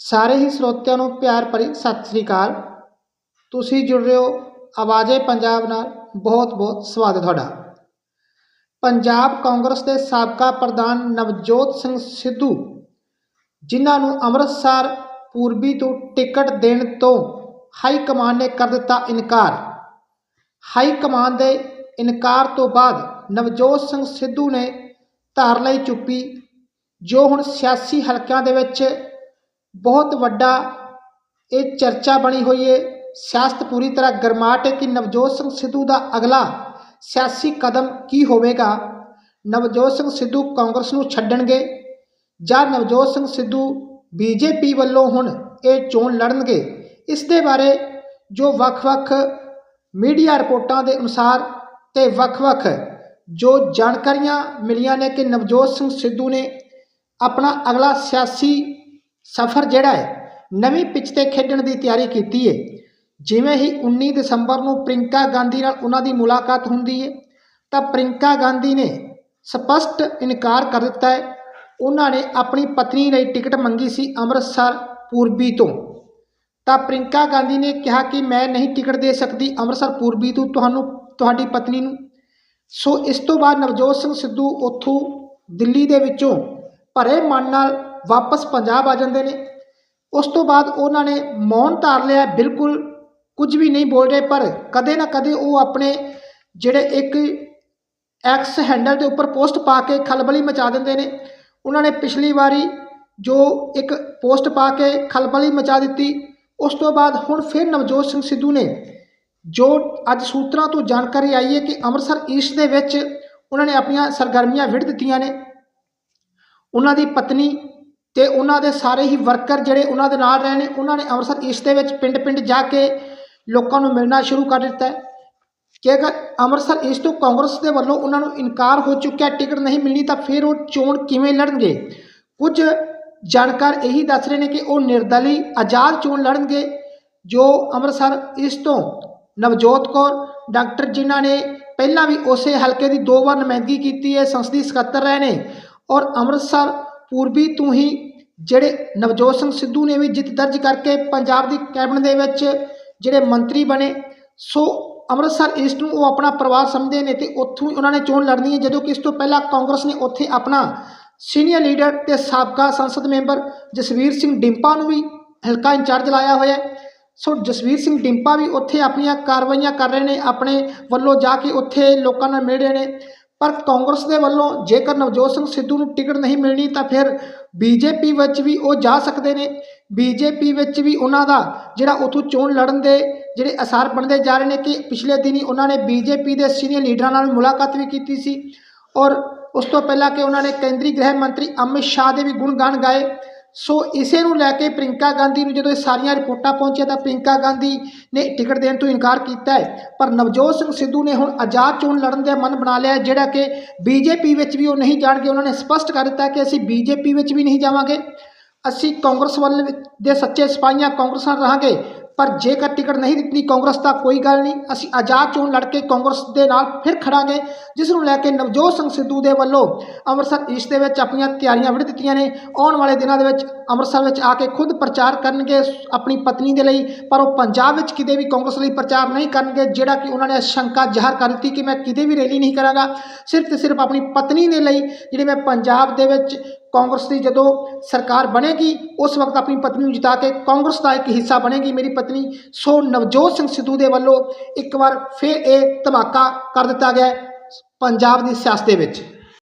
ਸਾਰੇ ਹੀ ਸਰੋਤਿਆਂ ਨੂੰ ਪਿਆਰ ਭਰੀ ਸਤਿ ਸ੍ਰੀ ਅਕਾਲ। ਤੁਸੀਂ ਜੁੜ ਰਹੇ ਹੋ ਆਵਾਜ਼ੇ ਪੰਜਾਬ ਨਾਲ। ਬਹੁਤ ਬਹੁਤ ਸਵਾਗਤ ਹੈ ਤੁਹਾਡਾ। ਪੰਜਾਬ ਕਾਂਗਰਸ ਦੇ ਸਾਬਕਾ ਪ੍ਰਧਾਨ ਨਵਜੋਤ ਸਿੰਘ ਸਿੱਧੂ, ਜਿਨ੍ਹਾਂ ਨੂੰ ਅੰਮ੍ਰਿਤਸਰ ਪੂਰਬੀ ਤੋਂ ਟਿਕਟ ਦੇਣ ਤੋਂ ਹਾਈ ਕਮਾਨ ਨੇ ਕਰ ਦਿੱਤਾ ਇਨਕਾਰ। ਹਾਈ ਕਮਾਨ ਦੇ ਇਨਕਾਰ ਤੋਂ ਬਾਅਦ ਨਵਜੋਤ ਸਿੰਘ ਸਿੱਧੂ ਨੇ ਧਾਰ ਲਈ ਚੁੱਪੀ, ਜੋ ਹੁਣ ਸਿਆਸੀ ਹਲਕਿਆਂ ਦੇ ਵਿੱਚ ਬਹੁਤ ਵੱਡਾ ਇਹ ਚਰਚਾ ਬਣੀ ਹੋਈ ਹੈ ਸਿਆਸਤ ਪੂਰੀ ਤਰ੍ਹਾਂ ਗਰਮਾਟ ਹੈ ਕਿ ਨਵਜੋਤ ਸਿੰਘ ਸਿੱਧੂ ਦਾ ਅਗਲਾ ਸਿਆਸੀ ਕਦਮ ਕੀ ਹੋਵੇਗਾ? ਨਵਜੋਤ ਸਿੰਘ ਸਿੱਧੂ ਕਾਂਗਰਸ ਨੂੰ ਛੱਡਣਗੇ ਜਾਂ ਨਵਜੋਤ ਸਿੰਘ ਸਿੱਧੂ ਬੀਜੇਪੀ ਵੱਲੋਂ ਹੁਣ ਇਹ ਚੋਣ ਲੜਨਗੇ? ਇਸ ਦੇ ਬਾਰੇ ਜੋ ਵੱਖ-ਵੱਖ ਮੀਡੀਆ ਰਿਪੋਰਟਾਂ ਦੇ ਅਨੁਸਾਰ ਤੇ ਵੱਖ-ਵੱਖ ਜੋ ਜਾਣਕਾਰੀਆਂ ਮਿਲੀਆਂ ਨੇ ਕਿ ਨਵਜੋਤ ਸਿੰਘ ਸਿੱਧੂ ਨੇ ਆਪਣਾ ਅਗਲਾ ਸਿਆਸੀ ਸਫ਼ਰ ਜਿਹੜਾ ਹੈ, ਨਵੀਂ ਪਿੱਚ ਤੇ ਖੇਡਣ ਦੀ ਤਿਆਰੀ ਕੀਤੀ ਹੈ ਜਿਵੇਂ ਹੀ 19 ਦਸੰਬਰ ਨੂੰ ਪ੍ਰਿੰਕਾ ਗਾਂਧੀ ਨਾਲ ਉਹਨਾਂ ਦੀ ਮੁਲਾਕਾਤ ਹੁੰਦੀ ਹੈ ਤਾਂ ਪ੍ਰਿੰਕਾ ਗਾਂਧੀ ਨੇ ਸਪਸ਼ਟ ਇਨਕਾਰ ਕਰ ਦਿੱਤਾ ਹੈ। ਉਹਨਾਂ ਨੇ ਆਪਣੀ ਪਤਨੀ ਲਈ ਟਿਕਟ ਮੰਗੀ ਸੀ ਅੰਮ੍ਰਿਤਸਰ, ਪੂਰਬੀ ਤੋਂ। ਤਾਂ ਪ੍ਰਿੰਕਾ ਗਾਂਧੀ ਨੇ ਕਿਹਾ ਕਿ ਮੈਂ ਨਹੀਂ ਟਿਕਟ ਦੇ ਸਕਦੀ ਅੰਮ੍ਰਿਤਸਰ, ਪੂਰਬੀ ਤੋਂ ਤੁਹਾਨੂੰ, ਤੁਹਾਡੀ ਪਤਨੀ ਨੂੰ। ਸੋ ਇਸ ਤੋਂ ਬਾਅਦ ਨਵਜੋਤ ਸਿੰਘ ਸਿੱਧੂ ਉੱਥੋਂ ਦਿੱਲੀ ਦੇ ਵਿੱਚੋਂ ਭਰੇ ਮਨ ਨਾਲ ਵਾਪਸ ਪੰਜਾਬ ਆ ਜਾਂਦੇ ਨੇ। ਉਸ ਤੋਂ ਬਾਅਦ ਉਹਨਾਂ ਨੇ ਮੌਨ ਧਾਰ ਲਿਆ, ਬਿਲਕੁਲ ਕੁਝ ਵੀ ਨਹੀਂ ਬੋਲ ਰਹੇ, ਪਰ ਕਦੇ ਨਾ ਕਦੇ ਉਹ ਆਪਣੇ ਜਿਹੜੇ ਇੱਕ ਐਕਸ ਹੈਂਡਲ ਦੇ ਉੱਪਰ ਪੋਸਟ ਪਾ ਕੇ ਖਲਬਲੀ ਮਚਾ ਦਿੰਦੇ ਨੇ। ਉਹਨਾਂ ਨੇ ਪਿਛਲੀ ਵਾਰੀ ਜੋ ਇੱਕ ਪੋਸਟ ਪਾ ਕੇ ਖਲਬਲੀ ਮਚਾ ਦਿੱਤੀ, ਉਸ ਤੋਂ ਬਾਅਦ ਹੁਣ ਫਿਰ ਨਵਜੋਤ ਸਿੰਘ ਸਿੱਧੂ ਨੇ ਜੋ ਅੱਜ ਸੂਤਰਾਂ ਤੋਂ ਜਾਣਕਾਰੀ ਆਈ ਹੈ ਕਿ ਅੰਮ੍ਰਿਤਸਰ ਈਸਟ ਦੇ ਵਿੱਚ ਉਹਨਾਂ ਨੇ ਆਪਣੀਆਂ ਸਰਗਰਮੀਆਂ ਵਿੜ ਦਿੱਤੀਆਂ ਨੇ। ਉਹਨਾਂ ਦੀ ਪਤਨੀ ਤੇ ਉਹਨਾਂ ਦੇ ਸਾਰੇ ਹੀ ਵਰਕਰ ਜਿਹੜੇ ਉਹਨਾਂ ਦੇ ਨਾਲ ਰਹੇ ਨੇ, ਉਹਨਾਂ ਨੇ ਅੰਮ੍ਰਿਤਸਰ ਈਸਟ ਦੇ ਵਿੱਚ ਪਿੰਡ-ਪਿੰਡ ਜਾ ਕੇ ਲੋਕਾਂ ਨੂੰ ਮਿਲਣਾ ਸ਼ੁਰੂ ਕਰ ਦਿੱਤਾ ਕਿ ਅਗਰ ਅੰਮ੍ਰਿਤਸਰ ਈਸਟ ਤੋਂ ਕਾਂਗਰਸ ਦੇ ਵੱਲੋਂ ਉਹਨਾਂ ਨੂੰ ਇਨਕਾਰ ਹੋ ਚੁੱਕਿਆ, ਟਿਕਟ ਨਹੀਂ ਮਿਲਣੀ, ਤਾਂ ਫਿਰ ਉਹ ਚੋਣ ਕਿਵੇਂ ਲੜਨਗੇ? ਕੁਝ ਜਾਣਕਾਰ ਇਹੀ ਦੱਸ ਰਹੇ ਨੇ ਕਿ ਉਹ ਨਿਰਦਲੀ ਆਜ਼ਾਦ ਚੋਣ ਲੜਨਗੇ, ਜੋ ਅੰਮ੍ਰਿਤਸਰ ਈਸਟ ਤੋਂ ਨਵਜੋਤ ਕੌਰ, ਡਾਕਟਰ ਜਿਨ੍ਹਾਂ ਨੇ ਪਹਿਲਾਂ ਵੀ ਉਸੇ ਹਲਕੇ ਦੀ ਦੋ ਵਾਰ ਨੁਮਾਇੰਦਗੀ ਕੀਤੀ ਹੈ, ਸੰਸਦੀ ਸਕੱਤਰ ਰਹੇ ਨੇ ਔਰ ਅੰਮ੍ਰਿਤਸਰ ਪੂਰਬੀ ਤੋਂ ਹੀ ਜਿਹੜੇ ਨਵਜੋਤ ਸਿੰਘ ਸਿੱਧੂ ਨੇ ਵੀ ਜਿੱਤ ਦਰਜ ਕਰਕੇ ਪੰਜਾਬ ਦੀ ਕੈਬਨਿਟ ਦੇ ਵਿੱਚ ਜਿਹੜੇ ਮੰਤਰੀ ਬਣੇ, ਸੋ ਅੰਮ੍ਰਿਤਸਰ ਈਸਟ ਨੂੰ ਉਹ ਆਪਣਾ ਪਰਿਵਾਰ ਸਮਝਦੇ ਨੇ ਤੇ ਉੱਥੋਂ ਹੀ ਉਹਨਾਂ ਨੇ ਚੋਣ ਲੜਨੀ ਹੈ, ਜਦੋਂ ਕਿ ਇਸ ਤੋਂ ਪਹਿਲਾਂ ਕਾਂਗਰਸ ਨੇ ਉੱਥੇ ਆਪਣਾ ਸੀਨੀਅਰ ਲੀਡਰ ਤੇ ਸਾਬਕਾ ਸੰਸਦ ਮੈਂਬਰ ਜਸਵੀਰ ਸਿੰਘ ਡਿੰਪਾ ਨੂੰ ਵੀ ਹਲਕਾ ਇੰਚਾਰਜ ਲਾਇਆ ਹੋਇਆ ਸੋ ਜਸਵੀਰ ਸਿੰਘ ਡਿੰਪਾ ਵੀ ਉੱਥੇ ਆਪਣੀਆਂ ਕਾਰਵਾਈਆਂ ਕਰ ਰਹੇ ਨੇ, ਆਪਣੇ ਵੱਲੋਂ ਜਾ ਕੇ ਉੱਥੇ ਲੋਕਾਂ ਨਾਲ ਮਿਲ ਰਹੇ ਨੇ। ਪਰ ਕਾਂਗਰਸ ਦੇ ਵੱਲੋਂ ਜੇਕਰ ਨਵਜੋਤ ਸਿੰਘ ਸਿੱਧੂ ਨੂੰ ਟਿਕਟ ਨਹੀਂ ਮਿਲਣੀ, ਤਾਂ ਫਿਰ ਬੀਜੇਪੀ ਵਿੱਚ ਵੀ ਉਹ ਜਾ ਸਕਦੇ ਨੇ। ਬੀਜੇਪੀ ਵਿੱਚ ਵੀ ਉਹਨਾਂ ਦਾ ਜਿਹੜਾ ਉਥੋਂ ਚੋਣ ਲੜਨ ਦੇ ਜਿਹੜੇ ਅਸਾਰ ਬਣਦੇ ਜਾ ਰਹੇ ਨੇ ਕਿ ਪਿਛਲੇ ਦਿਨੀ ਉਹਨਾਂ ਨੇ ਬੀਜੇਪੀ ਦੇ ਸੀਨੀਅਰ ਲੀਡਰਾਂ ਨਾਲ ਮੁਲਾਕਾਤ ਵੀ ਕੀਤੀ ਸੀ ਔਰ ਉਸ ਤੋਂ ਪਹਿਲਾਂ ਕਿ ਉਹਨਾਂ ਨੇ ਕੇਂਦਰੀ ਗ੍ਰਹਿ ਮੰਤਰੀ ਅਮਿਤ ਸ਼ਾਹ ਦੇ ਵੀ ਗੁਣਗਾਨ ਗਾਏ। ਸੋ ਇਸੇ ਨੂੰ ਲੈ ਕੇ ਪ੍ਰਿੰਕਾ ਗਾਂਧੀ ਨੂੰ ਜਦੋਂ ਇਹ ਸਾਰੀਆਂ ਰਿਪੋਰਟਾਂ ਪਹੁੰਚੀਆਂ ਤਾਂ ਪ੍ਰਿੰਕਾ ਗਾਂਧੀ ਨੇ ਟਿਕਟ ਦੇਣ ਤੋਂ ਇਨਕਾਰ ਕੀਤਾ ਹੈ। ਪਰ ਨਵਜੋਤ ਸਿੰਘ ਸਿੱਧੂ ਨੇ ਹੁਣ ਆਜ਼ਾਦ ਚੋਣ ਲੜਨ ਦਾ ਮਨ ਬਣਾ ਲਿਆ ਜਿਹੜਾ ਕਿ ਬੀਜੇਪੀ ਵਿੱਚ ਵੀ ਉਹ ਨਹੀਂ ਜਾਣਗੇ। ਉਹਨਾਂ ਨੇ ਸਪਸ਼ਟ ਕਰ ਦਿੱਤਾ ਕਿ ਅਸੀਂ ਬੀਜੇਪੀ ਵਿੱਚ ਵੀ ਨਹੀਂ ਜਾਵਾਂਗੇ। ਅਸੀਂ ਕਾਂਗਰਸ ਵੱਲ ਦੇ ਸੱਚੇ ਸਿਪਾਹੀਆਂ ਕਾਂਗਰਸ ਨਾਲ ਰਹਾਂਗੇ। ਪਰ ਜੇਕਰ ਟਿਕਟ ਨਹੀਂ ਦਿੱਤੀ ਕਾਂਗਰਸ ਤਾਂ ਕੋਈ ਗੱਲ ਨਹੀਂ, ਅਸੀਂ ਆਜ਼ਾਦ ਚੋਣ ਲੜ ਕੇ ਕਾਂਗਰਸ ਦੇ ਨਾਲ ਫਿਰ ਖੜਾਂਗੇ, ਜਿਸ ਨੂੰ ਲੈ ਕੇ ਨਵਜੋਤ ਸਿੰਘ ਸਿੱਧੂ ਦੇ ਵੱਲੋਂ ਅੰਮ੍ਰਿਤਸਰ ਈਸਟ ਦੇ ਵਿੱਚ ਆਪਣੀਆਂ ਤਿਆਰੀਆਂ ਵਿੜ ਦਿੱਤੀਆਂ ਨੇ। ਆਉਣ ਵਾਲੇ ਦਿਨਾਂ ਦੇ ਵਿੱਚ ਅੰਮ੍ਰਿਤਸਰ ਵਿੱਚ ਆ ਕੇ ਖੁਦ ਪ੍ਰਚਾਰ ਕਰਨਗੇ ਆਪਣੀ ਪਤਨੀ ਦੇ ਲਈ, ਪਰ ਉਹ ਪੰਜਾਬ ਵਿੱਚ ਕਿਤੇ ਵੀ ਕਾਂਗਰਸ ਲਈ ਪ੍ਰਚਾਰ ਨਹੀਂ ਕਰਨਗੇ, ਜਿਹੜਾ ਕਿ ਉਹਨਾਂ ਨੇ ਸ਼ੰਕਾ ਜ਼ਾਹਰ ਕਰ ਦਿੱਤੀ ਕਿ ਮੈਂ ਕਿਤੇ ਵੀ ਰੈਲੀ ਨਹੀਂ ਕਰਾਂਗਾ। ਸਿਰਫ ਤੇ ਸਿਰਫ ਆਪਣੀ ਪਤਨੀ ਦੇ ਲਈ, ਜਿਹੜੇ ਮੈਂ ਪੰਜਾਬ ਦੇ ਵਿੱਚ ਕਾਂਗਰਸ ਦੀ ਜਦੋਂ ਸਰਕਾਰ ਬਣੇਗੀ, ਉਸ ਵਕਤ ਆਪਣੀ ਪਤਨੀ ਨੂੰ ਜਿਤਾ ਕੇ ਕਾਂਗਰਸ ਦਾ ਇੱਕ ਹਿੱਸਾ ਬਣੇਗੀ। ਮੇਰੀ ਪਤਨੀ ਸੋ ਨਵਜੋਤ ਸਿੰਘ ਸਿੱਧੂ ਦੇ ਵੱਲੋਂ ਇੱਕ ਵਾਰ ਫਿਰ ਇਹ ਧਮਾਕਾ ਕਰ ਦਿੱਤਾ ਗਿਆ ਪੰਜਾਬ ਦੀ ਸਿਆਸਤ ਦੇ ਵਿੱਚ।